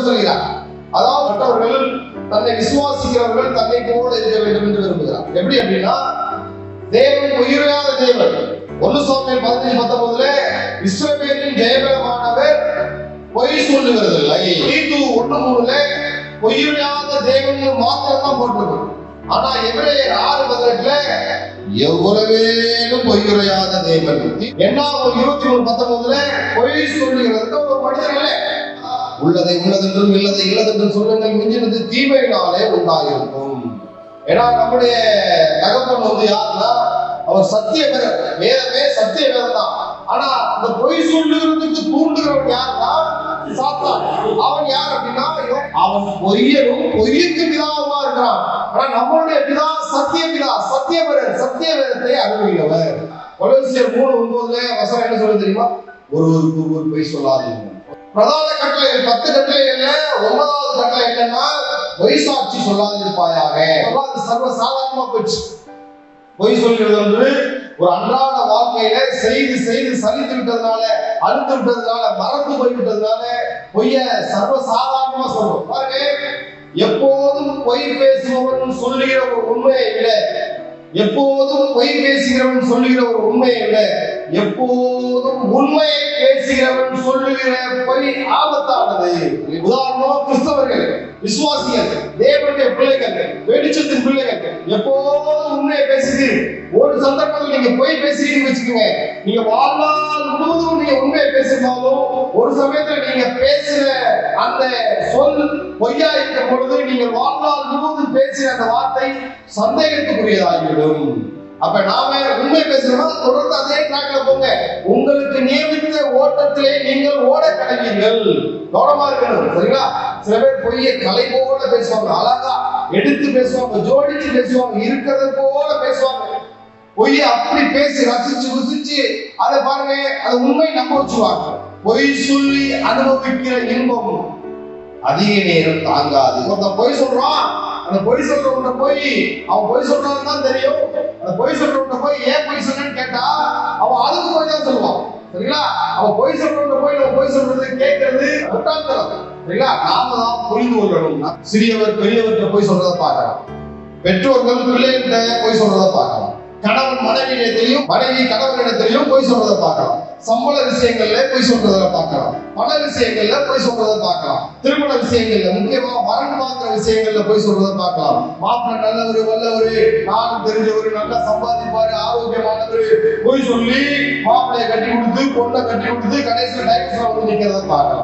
என்ன சொல்கிறார். அதாவது மற்றவர்கள் தன்னை விசுவாசிக்கிறவர்கள் தன்னை போல இருக்க வேண்டும் என்று விரும்புகிறார். எப்படி அப்படின்னா தேவன் உயிரில்லாத தேவன். ஒன்னு சுவாமியில் பதினஞ்சு பத்தொன்பதுல இஸ்ரவேலின் ஜெயபலமானவர் பொய் சொல்லுகிறதில்லை. தீத்து ஒண்ணு மூணுல பொய்யாத தேவன் மாத்திரம் தான் போட்டிருக்கும். ஆனா எபிரேயர் ஆறு பதினெட்டுல எவ்வளவேனும் பொய்யுரையாத தேவன். என்ன இருபத்தி மூணு பத்தொன்பதுல பொய் சொல்லுகிறது ஒரு மனிதர்களே உள்ளதை உள்ளதென்றும் இல்லதை இல்லதென்றும் சொல்லுங்கள் மிஞ்சினது தீமையினாலே உண்டாயிருக்கும். ஏன்னா நம்முடைய தகப்பன் வந்து யாருன்னா அவர் சத்திய வீரர் வேதமே சத்திய வீரர் தான். ஆனா அந்த பொய் சொல்லுகிறதுக்கு தூண்டுகிறவன் யாருன்னா சாத்தான். அவன் யார் அப்படின்னா அவன் பொய்யனும் பொய்யுக்கு பிதாவுமா இருக்கிறான். ஆனா நம்மளுடைய பிதா சத்திய பிதா சத்திய வீரர் சத்திய வீரத்தை அறிவுள்ளவர் கொலோசியர் மூணு ஒன்பதுல வசனம் என்ன சொல்ல தெரியுமா? ஒருவருக்கு ஒருவர் பொய் சொல்லாதீங்க பிரதான கட்டளை பத்து கட்டளைகள்ல ஒன்பதாவது கட்டளை என்னன்னா பொய் சாட்சி சொல்லாதிருப்பாயாக. அது சர்வ சாதாரணமா போச்சு பொய் சொல்கிறது வந்து ஒரு அன்றாட வாழ்க்கையில செய்து செய்து சலித்து விட்டதுனால அழுத்து விட்டதுனால மறந்து போய் விட்டதுனால பொய்ய சர்வ சாதாரணமா சொல்றோம். பாருங்க எப்போதும் பொய் பேசுபவன் சொல்லுகிற ஒரு உண்மையை விட எப்போதும் பொய் பேசுகிறவன் சொல்லுகிற ஒரு உண்மையை விட எப்போதும் உண்மையை பேசுகிறவன் சொல்லுகிற பொய் ஆபத்தானது. உதாரணம் கிறிஸ்தவர்கள் விசுவாசிகள் தேவனுடைய பிள்ளைகள் வெளிச்சத்தின் பிள்ளைகள் எப்போதும் உண்மையை பேசுது. ஒரு சந்தர்ப்பத்தில் நீங்க பொய் பேசுறீங்கன்னு வச்சுக்கோங்க. நீங்க வாழ்நாள் முழுவதும் நீங்க உண்மையை பேசினாலும் ஒரு சமயத்துல நீங்க பேசுற அந்த சொல் பொய்யா வாழ்நாள் பேசின அந்த வார்த்தை சந்தேகத்துக்குரியதாகிவிடும். அப்ப நாம உண்மை பேசுறோம்னா தொடர்ந்து அதே ட்ராக்ல போங்க. உங்களுக்கு நியமித்த ஓட்டத்திலே நீங்கள் ஓட கடவீர்கள். கவனமா இருக்கணும் சரிங்களா? சில பேர் பொய்ய கலை போல பேசுவாங்க அழகா எடுத்து பேசுவாங்க ஜோடிச்சு பேசுவாங்க இருக்கிறது போல பேசுவாங்க. பொய்ய அப்படி பேசி ரசிச்சு ருசிச்சு அதை பாருங்க அது உண்மை நம்ப வச்சுவாங்க பொய் சொல்லி அனுபவிக்கிற இன்பம் அதிக நேரம் தாங்காது. ஒருத்தன் பொய் சொல்றான் அந்த பொய் சொல்றவங்க போய் அவன் பொய் சொல்றான்னு தான் தெரியும். அந்த பொய் சொல்றவங்க போய் ஏன் பொய் சொன்னேன்னு கேட்டா அவன் அதுக்கு போய் தான் சொல்லுவான். சரிங்களா? அவன் பொய் சொல்றவங்க போய் நம்ம பொய் சொல்றது கேட்கறது முட்டாள்தனம் சரிங்களா? நாம தான் புரிந்து கொள்ளணும்னா சிறியவர் பெரியவர்கிட்ட போய் சொல்றதை பார்க்கலாம். பெற்றோர்கள் பிள்ளைகிட்ட போய் சொல்றதை பார்க்கலாம். கணவன் மனைவியிடத்திலையும் மனைவி கணவனிடத்திலையும் போய் சொல்றதை பார்க்கலாம். சம்பள விஷயங்கள்ல போய் சொல்றதை பார்க்கலாம். பண விஷயங்கள்ல போய் சொல்றதை பார்க்கலாம். திருமண விஷயங்கள்ல முக்கியமா வரன் பார்க்கிற விஷயங்கள்ல போய் சொல்றதை பார்க்கலாம். மாப்பிள்ள நல்லவரு வல்லவரு நானும் தெரிஞ்சவரு நல்லா சம்பாதிப்பாரு ஆரோக்கியமானவரு. போய் சொல்லி மாப்பிள்ளைய கட்டி கொடுத்து பொண்ணை கட்டி கொடுத்து கடைசியில் டைவர்ஸ்ல வந்து நிக்கிறத பார்க்கலாம்.